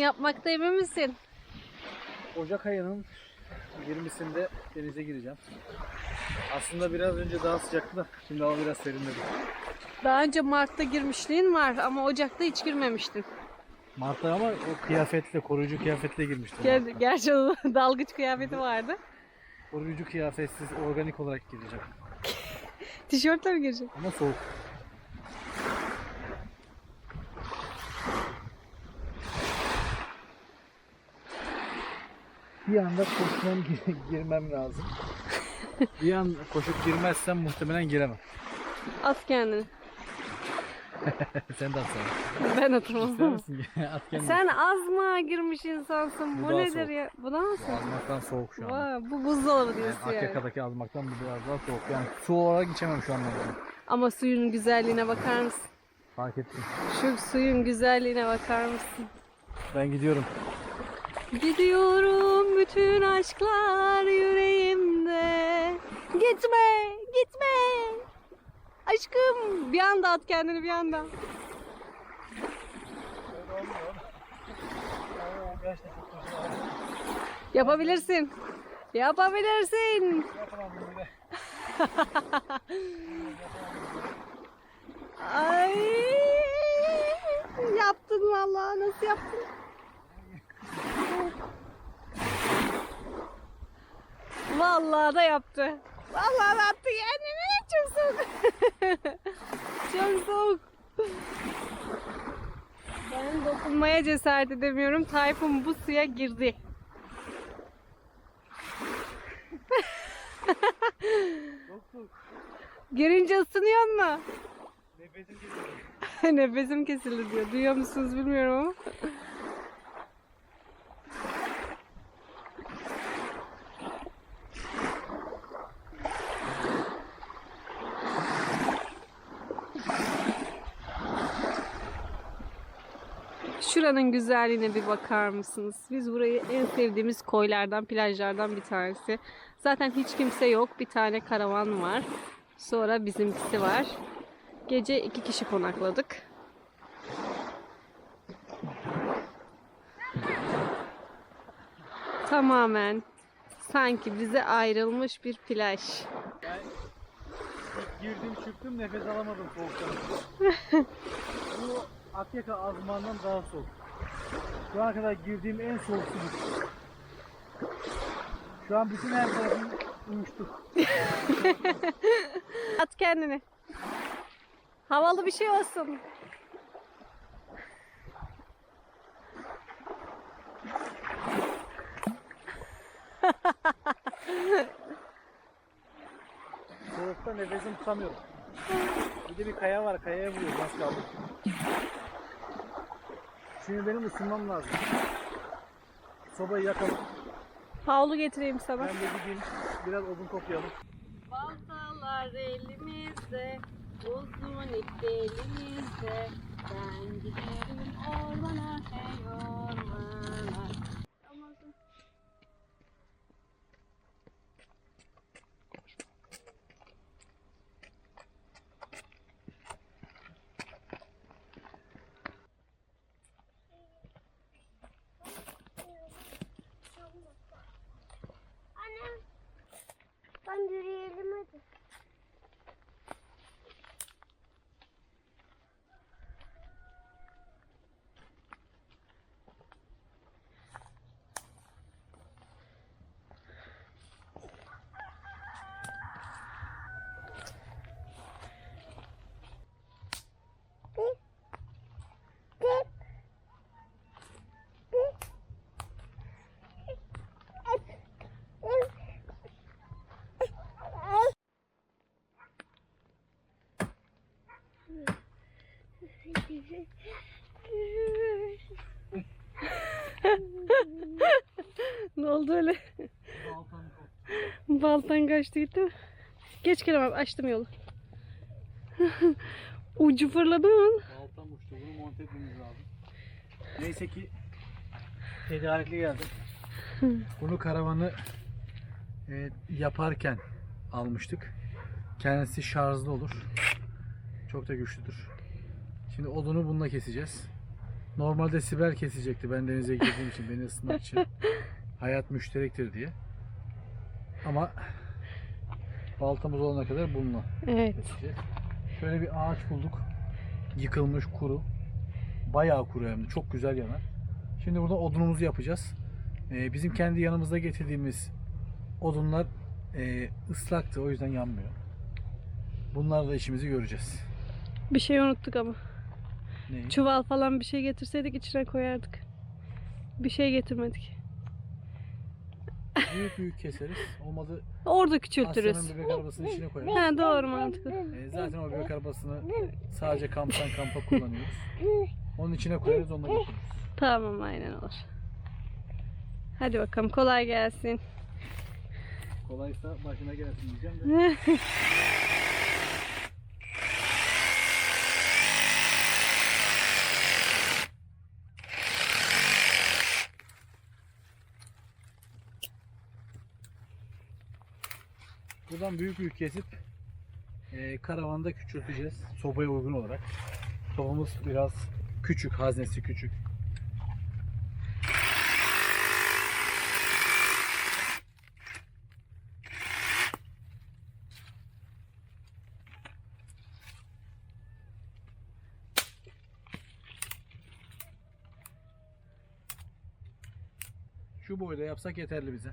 yapmakta emin misin? Ocak ayının 20'sinde denize gireceğim. Aslında biraz önce daha sıcaktı da şimdi hava biraz serinledi. Daha önce Mart'ta girmişliğin var ama Ocak'ta hiç girmemiştin. Mart'ta ama o kıyafetle, koruyucu kıyafetle girmiştim. Ger- Gerçi o dalgıç kıyafeti vardı. Koruyucu kıyafetsiz organik olarak gireceğim. Tişörtle mi gireceksin? Ama soğuk. Bir anda koşmam gir- girmem lazım. bir an koşup girmezsem muhtemelen giremem. At kendini. Sen de atsana. Ben İster oturmam. misin? At kendini. Sen az mı girmiş insansın? Bu Bu, daha nedir soğuk. ya? Bu daha mı soğuk? Azmaktan soğuk şu an. Vay, bu buzdolabı Yani diyorsun yani. Akyaka'daki azmaktan bu biraz daha soğuk. Yani su olarak içemem şu anda. Ama suyun güzelliğine bakar mısın? Fark ettim. Şu suyun güzelliğine bakar mısın? Ben gidiyorum. Gidiyorum bütün aşklar yüreğimde. Gitme, gitme. Aşkım bir anda at kendini bir anda. Yapabilirsin. Yapabilirsin. Ay yaptın vallahi nasıl yaptın? Vallahi da yaptı. Vallahi da attı kendini. Çok soğuk. Çok soğuk. Ben dokunmaya cesaret edemiyorum. Tayfun bu suya girdi. Girince ısınıyor mu? Nefesim kesildi. Nefesim kesildi diyor. Duyuyor musunuz bilmiyorum ama. Şuranın güzelliğine bir bakar mısınız? Biz burayı en sevdiğimiz koylardan, plajlardan bir tanesi. Zaten hiç kimse yok. Bir tane karavan var. Sonra bizimkisi var. Gece iki kişi konakladık. Tamamen sanki bize ayrılmış bir plaj. İlk girdim çıktım nefes alamadım soğuktan. Akyaka azmandan daha soğuk. Şu ana kadar girdiğim en soğuk su. Şu an bütün her tarafım uyuştu. At kendini. Havalı bir şey olsun. Soğukta nefesim tutamıyorum. Bir de bir kaya var. Kayaya vuruyor. Az kaldı. Şimdi benim ısınmam lazım. Sobayı yakalım. Havlu getireyim sana. Ben de gideyim. Biraz odun toplayalım. Baltalar elimizde, uzun ip elimizde. Ben giderim ormana, hey ormana. Amazon. Annem. Ben yürüyelim hadi. Ne oldu öyle? Baltan kaçtı gitti mi? Geç Kerem abi açtım yolu. Ucu fırladı mı? Baltam uçtu. Bunu monte etmemiz lazım. Neyse ki tedarikli geldim. Bunu karavanı e, yaparken almıştık. Kendisi şarjlı olur. Çok da güçlüdür. Şimdi odunu bununla keseceğiz. Normalde Sibel kesecekti ben denize girdiğim için beni ısıtmak için. Hayat müşterektir diye. Ama baltamız olana kadar bununla Evet. keseceğiz. Şöyle bir ağaç bulduk. Yıkılmış kuru. Bayağı kuru hem de çok güzel yanar. Şimdi burada odunumuzu yapacağız. Ee, bizim kendi yanımızda getirdiğimiz odunlar e, ıslaktı o yüzden yanmıyor. Bunlarla işimizi göreceğiz. Bir şey unuttuk ama. Neyi? Çuval falan bir şey getirseydik içine koyardık. Bir şey getirmedik. Büyük büyük keseriz. Olmadı Orada küçültürüz. Aslanın bebek arabasının içine koyarız. Ha, doğru mantıklı. Ee, zaten o bebek arabasını sadece kamptan kampa kullanıyoruz. Onun içine koyarız onunla götürürüz. Tamam aynen olur. Hadi bakalım kolay gelsin. Kolaysa başına gelsin diyeceğim de. Buradan büyük büyük kesip e, karavanda küçülteceğiz sobaya uygun olarak. Sobamız biraz küçük, haznesi küçük. Şu boyda yapsak yeterli bize.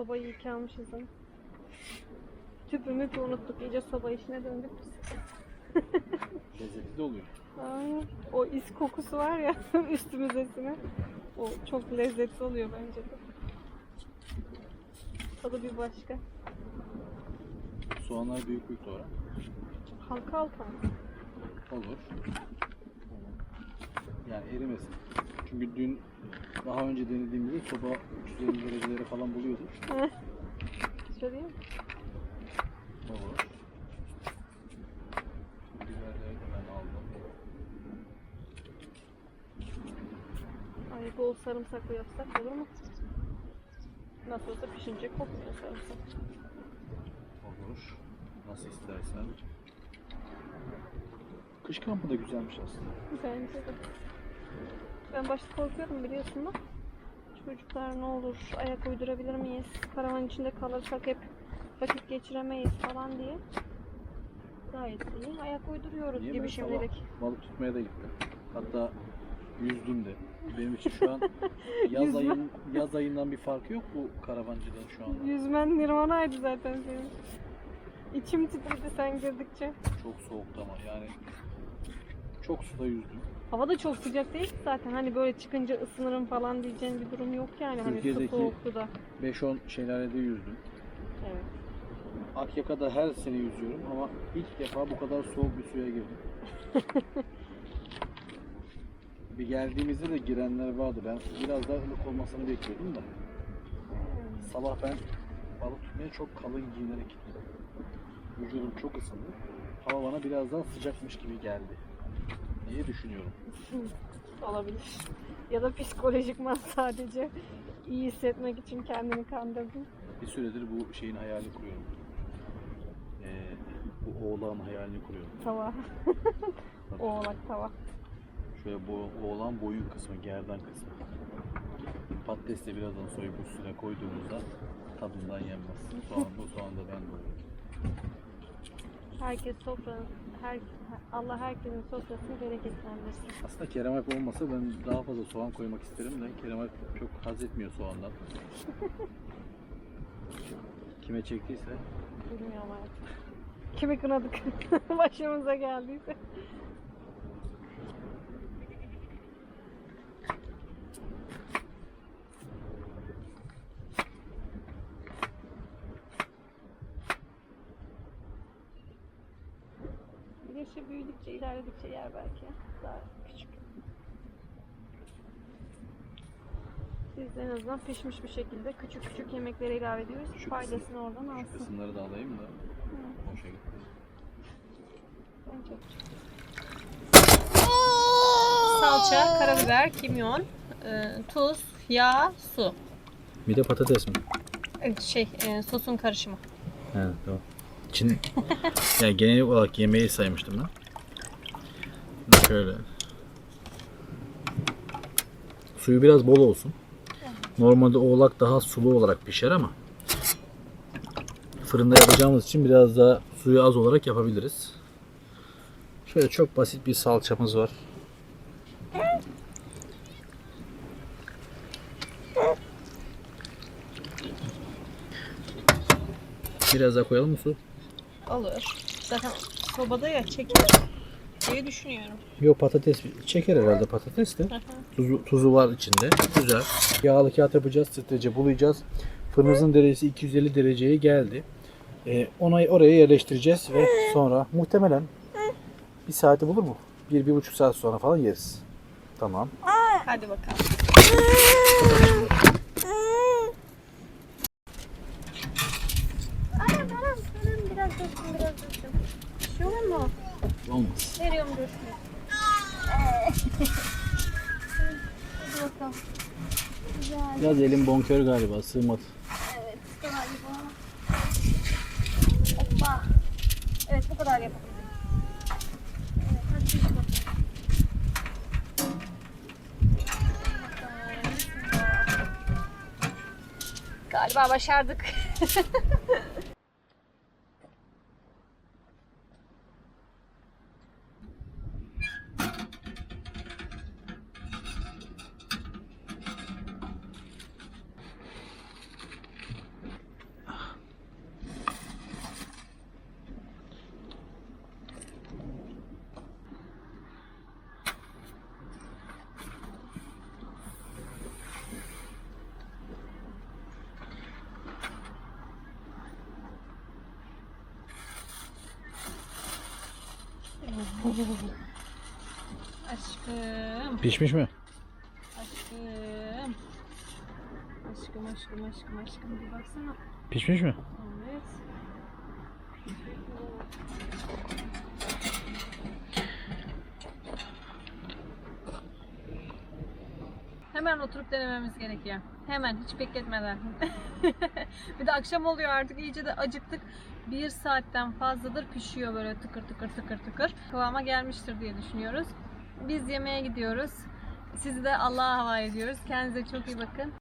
Sobayı yıkamışız ama. Tüpümü de unuttuk. İyice soba işine döndük biz. Lezzetli de oluyor. Aynen. O is kokusu var ya üstümüze sinen. O çok lezzetli oluyor bence de. Tadı bir başka. Soğanlar büyük büyük doğra. Halka halka. Olur. Yani erimesin. Çünkü dün daha önce denediğimizde soba 350 dereceleri falan buluyordu. Söyleyeyim mi? Olur. Biberleri. Ay bol sarımsaklı yapsak olur mu? Nasıl olsa pişince kokmuyor sarımsak. Olur. Nasıl istersen. Kış kampı da güzelmiş aslında. Bence de. Ben başta korkuyordum biliyorsun da. Çocuklar ne olur ayak uydurabilir miyiz? Karavan içinde kalırsak hep vakit geçiremeyiz falan diye. Gayet iyi. Ayak uyduruyoruz Niye gibi ben şimdilik. sabah balık tutmaya da gittim. Hatta yüzdüm de. Benim için şu an yaz Yüzme. ayın yaz ayından bir farkı yok bu karavancılığın şu anda. Yüzmen nirvanaydı zaten senin. İçim titredi sen girdikçe. Çok soğuktu ama yani çok suda yüzdüm. Hava da çok sıcak değil ki zaten. Hani böyle çıkınca ısınırım falan diyeceğin bir durum yok yani. Hani Türkiye'deki- soğuktu da. 5-10 şelalede yüzdüm. Evet. Akyaka'da her sene yüzüyorum ama ilk defa bu kadar soğuk bir suya girdim. bir geldiğimizde de girenler vardı. Ben biraz daha ılık olmasını bekliyordum da. Sabah ben balık tutmaya çok kalın giyinerek gittim. Vücudum çok ısındı. Hava bana biraz daha sıcakmış gibi geldi. Diye düşünüyorum. Olabilir. Ya da psikolojikman sadece iyi hissetmek için kendini kandırdın. Bir süredir bu şeyin hayalini kuruyorum. Ee, bu oğlan hayalini kuruyorum. Tava. Oğlak tava. Şöyle bu oğlan boyun kısmı, gerdan kısmı. Patates de birazdan soyup üstüne koyduğumuzda tadından yenmez. Soğan bu soğan da ben doğruyorum. Herkes sofranın, her, Allah herkesin sofrasını bereketlendirsin. Aslında Kerem Alp olmasa ben daha fazla soğan koymak isterim de Kerem Alp çok haz etmiyor soğandan. Kime çektiyse Bilmiyorum artık. Kimi kınadık? Başımıza geldiyse. Büyüdükçe, ilerledikçe yer belki. Daha küçük. Biz de en azından pişmiş bir şekilde küçük küçük yemeklere ilave ediyoruz. Küçük Faydasını oradan şu alsın. kısımları da alayım da hoşa gitti. Bence. Salça, karabiber, kimyon, e, tuz, yağ, su. Bir de patates mi? Evet, şey, e, sosun karışımı. He tamam. İçin, yani genel olarak yemeği saymıştım ben. Şöyle. Suyu biraz bol olsun. Normalde oğlak daha sulu olarak pişer ama fırında yapacağımız için biraz daha suyu az olarak yapabiliriz. Şöyle çok basit bir salçamız var. Biraz daha koyalım mı su? Olur. Zaten sobada ya çeker diye düşünüyorum. Yok patates çeker herhalde patates de. Tuzu, tuzu var içinde. Güzel. Yağlı kağıt yapacağız. Strece bulayacağız. Fırınımızın derecesi 250 dereceye geldi. Ee, ona oraya yerleştireceğiz ve sonra muhtemelen bir saati bulur mu? Bir, bir buçuk saat sonra falan yeriz. Tamam. Hadi bakalım. Anam anam anam biraz dursun biraz dursun. Şey olur mu? Olmaz. Veriyorum. Hadi bakalım. Güzel. Biraz elim bonkör galiba sığmadı. Evet galiba. Hoppa. Evet bu kadar yapalım. Evet hadi bakalım. Galiba başardık. Aşkım, Pişmiş mi? aşkım. Aşkım, aşkım, aşkım, aşkım. Bir baksana. Pişmiş mi? Evet. Hemen oturup denememiz gerekiyor. Hemen hiç bekletmeden. bir de akşam oluyor artık iyice de acıktık. Bir saatten fazladır pişiyor böyle tıkır tıkır tıkır tıkır. Kıvama gelmiştir diye düşünüyoruz. Biz yemeğe gidiyoruz. Sizi de Allah'a havale ediyoruz. Kendinize çok iyi bakın.